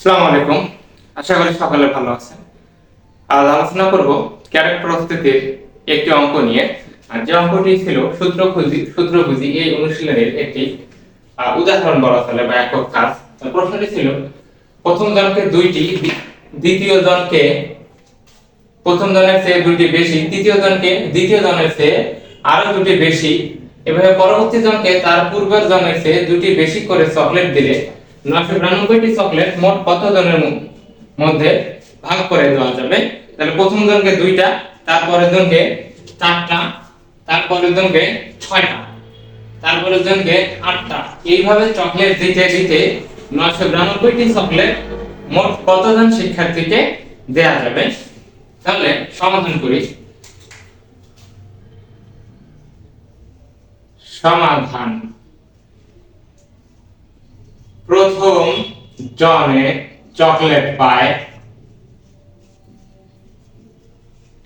আসসালামু আলাইকুম। আশা করি সকলে ভালো আছেন। আজ আলোচনা করব ক্যারেট প্রস্তুতির একটি অঙ্ক নিয়ে। যে অঙ্কটি ছিল সূত্রখুঁজি সূত্রখুঁজি, এই অনুশীলনের একটি উদাহরণ বলা চলে বা একক কাজ। প্রশ্নটি ছিল, প্রথম জনকে দুইটি দ্বিতীয় জনকে, প্রথম জনের চেয়ে দুটি বেশি, তৃতীয় জনকে দ্বিতীয় জনের চেয়ে আরও দুটি বেশি। এভাবে পরবর্তী জনকে তার পূর্বের জনের চেয়ে দুটি বেশি করে চকলেট দিলে নয়শো বিরানব্বইটি চকলেট মোট কত জনের মধ্যে ভাগ করে দেওয়া যাবে? তাহলে প্রথম জনকে দুইটা, তারপরের জনকে চারটা, তারপরের জনকে ছয়টা জনকে আটটা। এইভাবে চকলেট দিতে দিতে নয়শো বিরানব্বইটি চকলেট মোট কতজন শিক্ষার্থীকে দেয়া যাবে? তাহলে সমাধান করি। সমাধান প্রথম জনে চকলেট পায়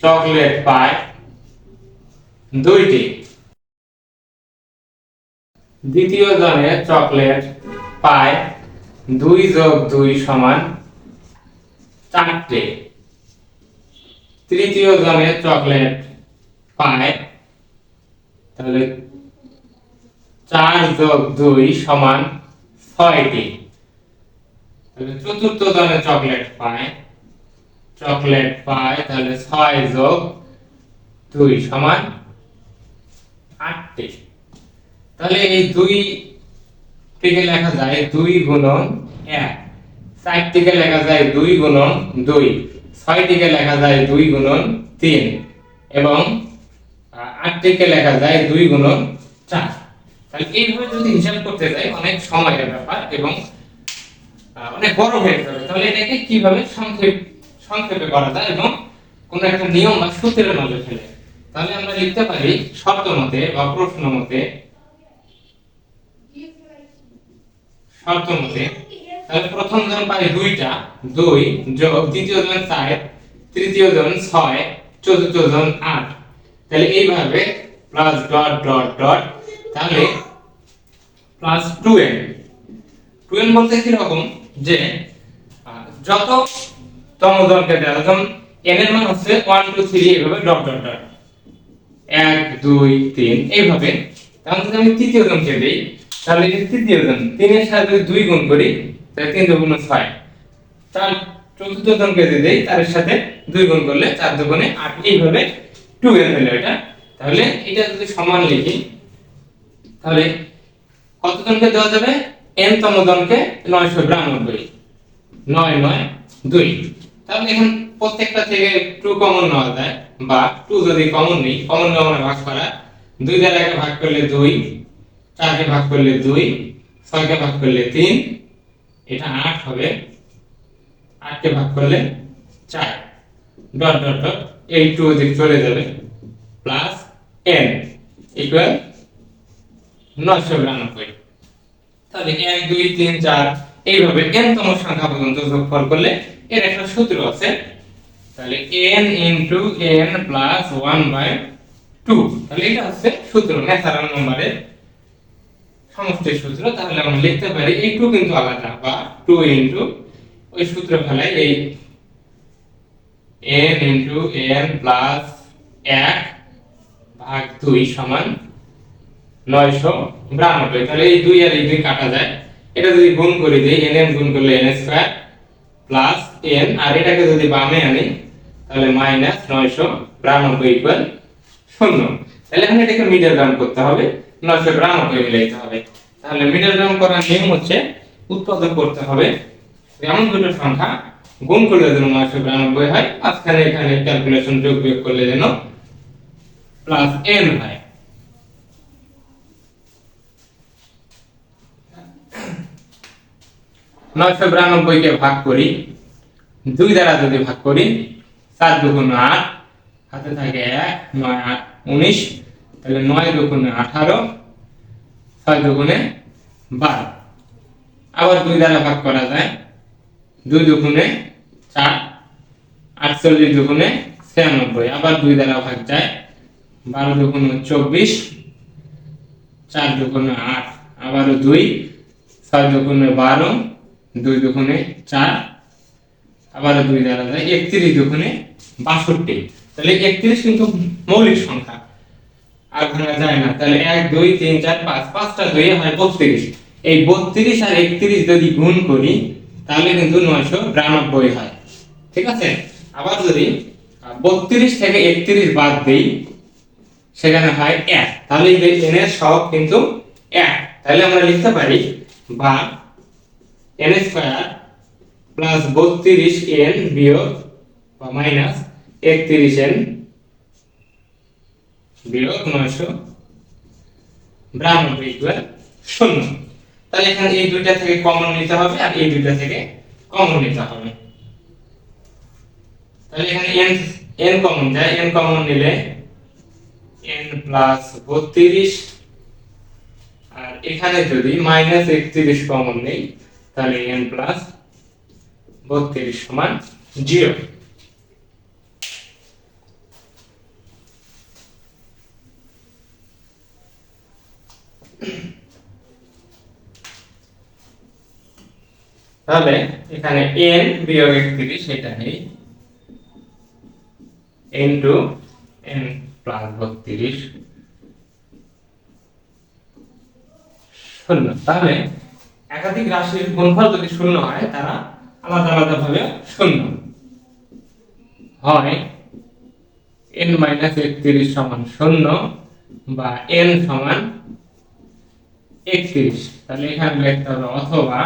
চকলেট পায় দুইটি। দ্বিতীয় জনে চকলেট পায় দুই যোগ দুই সমান চারটে। তৃতীয় জনে চকলেট পায় তাহলে চার যোগ দুই সমান ছয়টি। তাহলে চতুর্থ জনে চকলেট পায়। চকলেট পায় তাহলে ছয় যোগ দুই সমান আটটি। তাহলে এই দুই থেকে লেখা যায় দুই গুণন এক। থেকে লেখা যায় দুই গুণন দুই। থেকে লেখা যায় দুই গুণন তিন। এবং আহ, আট থেকে লেখা যায় দুই গুণন চার। তাহলে এইভাবে যদি হিসাব করতে যাই অনেক সময়ের ব্যাপার এবং অনেক বড় হয়ে যাবে। তাহলে এটাকে কীভাবে সংক্ষেপ সংক্ষেপে করা যায় এবং কোন একটা নিয়ম বা সূত্রের মধ্যে ফেলে? তাহলে আমরা লিখতে পারি শর্ত মতে বা প্রশ্ন মতে শর্ত মতে। তাহলে প্রথম জন পাই দুইটা। দুই যোগ, দ্বিতীয় জন চার, তৃতীয় জন ছয়, চতুর্থ জন আট। তাহলে এইভাবে প্লাস ডট ডট ডট তাহলে plus two n two n বলতে কীরকম যে যত তম জনকে দেওয়া যেমন এন এর মান হচ্ছে ওয়ান টু থ্রি এইভাবে ডট ডট ডট এক, দুই, তিন, এইভাবে। তাহলে যদি আমি তৃতীয় জনকে দিই, তাহলে যে তৃতীয় জন তিনের সাথে যদি দুই গুণ করি, তাহলে তিন দুগুণ ছয়। তার চতুর্থ জনকে যদি দেই, তার সাথে দুই গুণ করলে চার দুগুণে আট, এইভাবে টু এন হলো এটা। তাহলে এটা যদি সমান লিখি, তাহলে কত জনকে দেওয়া যাবে? এন তম জনকে নয়শো বিরানব্বই। নয় নয়, দুই। তাহলে এখন প্রত্যেকটা থেকে টু কমন নেওয়া যায়, বা টু যদি কমন নেই কমন নেওয়া ভাগ করা। দুই দ্বারা ভাগ করলে দুই, চারকে ভাগ করলে দুই, ছয়কে ভাগ করলে তিন, এটা আট হবে। আটকে ভাগ করলে চার। ডট ডট ডট, এই টু দিক চলে যাবে প্লাস এন ইকুয়াল নয়শো বিরানব্বই। তাহলে এক, দুই, তিন, চার, এইভাবে n তম সংখ্যা পর্যন্ত যোগফল করলে এর একটা সূত্র আছে। তাহলে n into n plus one by two তাহলে এটা হচ্ছে সূত্র ন্যাচারাল নম্বরের সমষ্টির সূত্র। তাহলে আমরা লিখতে পারি, এই টু কিন্তু আলাদা, বা টু ইনটু ওই সূত্র ফেলাই এই n ইনটু n প্লাস এক ভাগ দুই সমান নয়শো বিরানব্বই। তাহলে এই দুই আর এই দুই কাটা যায়। এটা যদি গুণ করে দিই এন এন গুণ করলে এন স্কোয়ার প্লাস এন আর এটাকে যদি বামে আনি, তাহলে মাইনাস নয়শো বিরানব্বই ইকুয়াল শূন্য। তাহলে এখন এটাকে মিডল টার্ম করতে হবে, নয়শো বিরানব্বই মিলাইতে হবে। তাহলে মিডল টার্ম করার নিয়ম হচ্ছে উৎপাদক করতে হবে। এমন দুটো সংখ্যা গুণ করলে যেন নয়শো বিরানব্বই হয়, মাঝখানে এখানে ক্যালকুলেশন যোগ বিয়োগ করলে যেন প্লাস এন হয়। নয়শো বিরানব্বই কে ভাগ করি, দুই দ্বারা যদি ভাগ করি, চার দুগুণ আট, হাতে থাকে এক, নয় আট, উনিশ, তাহলে নয় দুগুণে আঠারো, ছয় দুগুণে বারো। আবার দুই দ্বারা ভাগ করা যায়, দুই দুগুণে চার, আটচল্লিশ দুগুণে ছিয়ানব্বই। আবার দুই দ্বারা ভাগ যায়, বারো দুগুণে চব্বিশ, চার দুগুণে আট, আবারও দুই, ছয় দুগুণে বারো দুই দুগুণে চার, আবার দুই দ্বারা যায় একত্রিশ দুগুণে বাষট্টি। তাহলে একত্রিশ কিন্তু মৌলিক সংখ্যা। আর ভাঙা যায় না। তাহলে এক, দুই, তিন, চার, পাঁচ, পাঁচটা দুই হয় বত্রিশ। এই বত্রিশ আর একত্রিশ যদি গুণ করি, তাহলে কিন্তু নয়শো বিরানব্বই হয়। ঠিক আছে? আবার যদি বত্রিশ থেকে একত্রিশ বাদ দিই, সেখানে হয় এক। তাহলে এন এর সহগ কিন্তু এক। তাহলে আমরা লিখতে পারি বা এন স্কয়ার প্লাস বত্রিশ এন বিয়োগ বা মাইনাস একত্রিশ এন বিয়োগ নয়শো বিরানব্বই ইকুয়াল শূন্য। তাহলে এখানে এই দুইটা থেকে কমন নিতে হবে আর এই দুইটা থেকে কমন নিতে হবে। তাহলে এখানে n n কমন যায় n কমন নিলে n প্লাস বত্রিশ। আর এখানে যদি মাইনাস একত্রিশ কমন নেই তাহলে n প্লাস বত্রিশ সমান জিরো তাহলে এখানে n বিয়োগ 31 এটা নেই। n টু n প্লাস 32 শূন্য। তাহলে একাধিক রাশির গুণফল যদি শূন্য হয়, তারা আলাদা আলাদা ভাবে শূন্য। হয় n মাইনাস একত্রিশ সমান শূন্য বা n সমান একত্রিশ। তাহলে এখানে লিখতে হবে, অথবা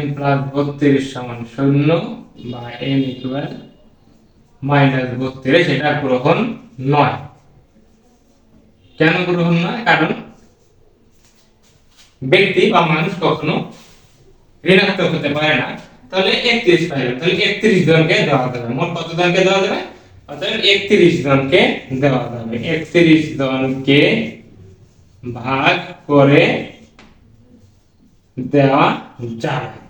n প্লাস বত্রিশ সমান শূন্য বা n ইকুয়াল মাইনাস বত্রিশ, এটা গ্রহণ নয়। কেন গ্রহণ নয়? কারণ ব্যক্তি বা মানুষ কখনো ঋণাত্মক হতে পারে না। তাহলে একত্রিশ পাইবে তাহলে একত্রিশ জনকে দেওয়া যাবে। মোট কত জনকে দেওয়া যাবে? অর্থাৎ একত্রিশ জনকে দেওয়া যাবে। একত্রিশ জনকে ভাগ করে দেওয়া যাবে।